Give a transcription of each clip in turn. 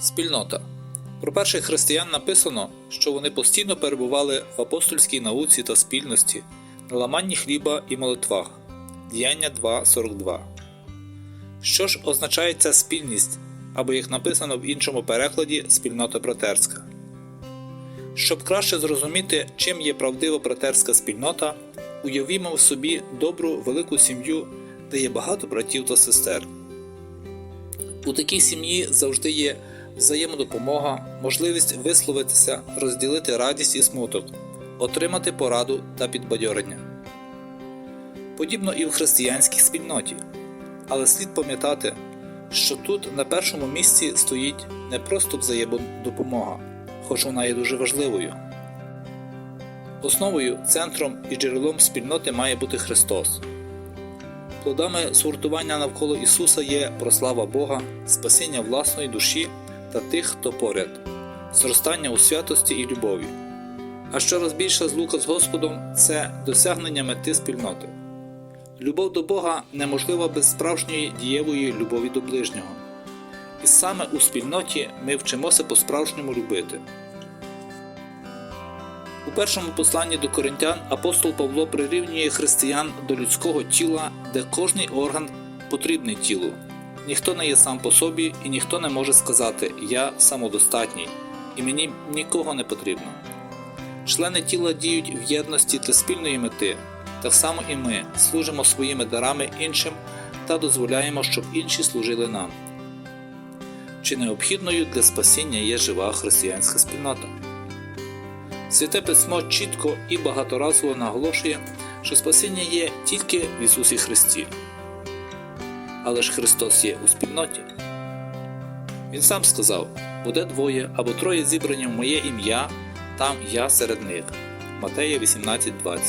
Спільнота. Про перших християн написано, що вони постійно перебували в апостольській науці та спільності, на ламанні хліба і молитвах. Діяння 2.42. Що ж означає ця спільність, або як написано в іншому перекладі спільнота братерська. Щоб краще зрозуміти, чим є правдива братерська спільнота, уявімо в собі добру велику сім'ю, де є багато братів та сестер. У такій сім'ї завжди є взаємодопомога, можливість висловитися, розділити радість і смуток, отримати пораду та підбадьорення. Подібно і в християнській спільноті. Але слід пам'ятати, що тут на першому місці стоїть не просто взаємодопомога, хоч вона є дуже важливою. Основою, центром і джерелом спільноти має бути Христос. Плодами згуртування навколо Ісуса є прослава Бога, спасіння власної душі та тих, хто поряд, зростання у святості і любові. А щораз більша злука з Господом це досягнення мети спільноти. Любов до Бога неможлива без справжньої дієвої любові до ближнього. І саме у спільноті ми вчимося по-справжньому любити. У першому посланні до коринтян апостол Павло прирівнює християн до людського тіла, де кожний орган потрібний тілу. Ніхто не є сам по собі, і ніхто не може сказати Я самодостатній, і мені нікого не потрібно. Члени тіла діють в єдності для спільної мети, так само і ми служимо своїми дарами іншим та дозволяємо, щоб інші служили нам. Чи необхідною для спасіння є жива християнська спільнота? Святе письмо чітко і багаторазово наголошує, що спасіння є тільки в Ісусі Христі. Але ж Христос є у спільноті. Він сам сказав: буде двоє або троє зібрані в моє ім'я, там я серед них. Матея 18.20.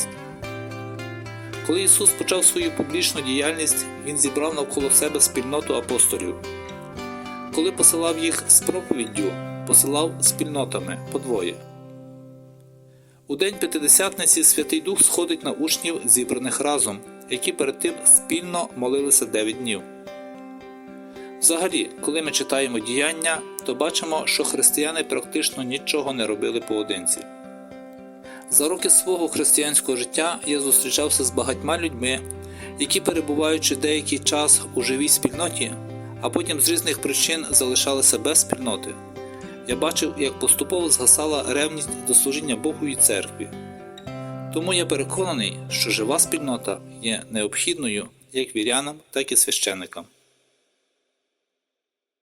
Коли Ісус почав свою публічну діяльність, Він зібрав навколо себе спільноту апостолів. Коли посилав їх з проповіддю, посилав спільнотами по двоє. У день П'ятидесятниці Святий Дух сходить на учнів, зібраних разом, які перед тим спільно молилися 9 днів. Взагалі, коли ми читаємо діяння, то бачимо, що християни практично нічого не робили поодинці. За роки свого християнського життя я зустрічався з багатьма людьми, які, перебуваючи деякий час у живій спільноті, а потім з різних причин залишалися без спільноти. Я бачив, як поступово згасала ревність до служіння Богу і церкві. Тому я переконаний, що жива спільнота є необхідною як вірянам, так і священикам.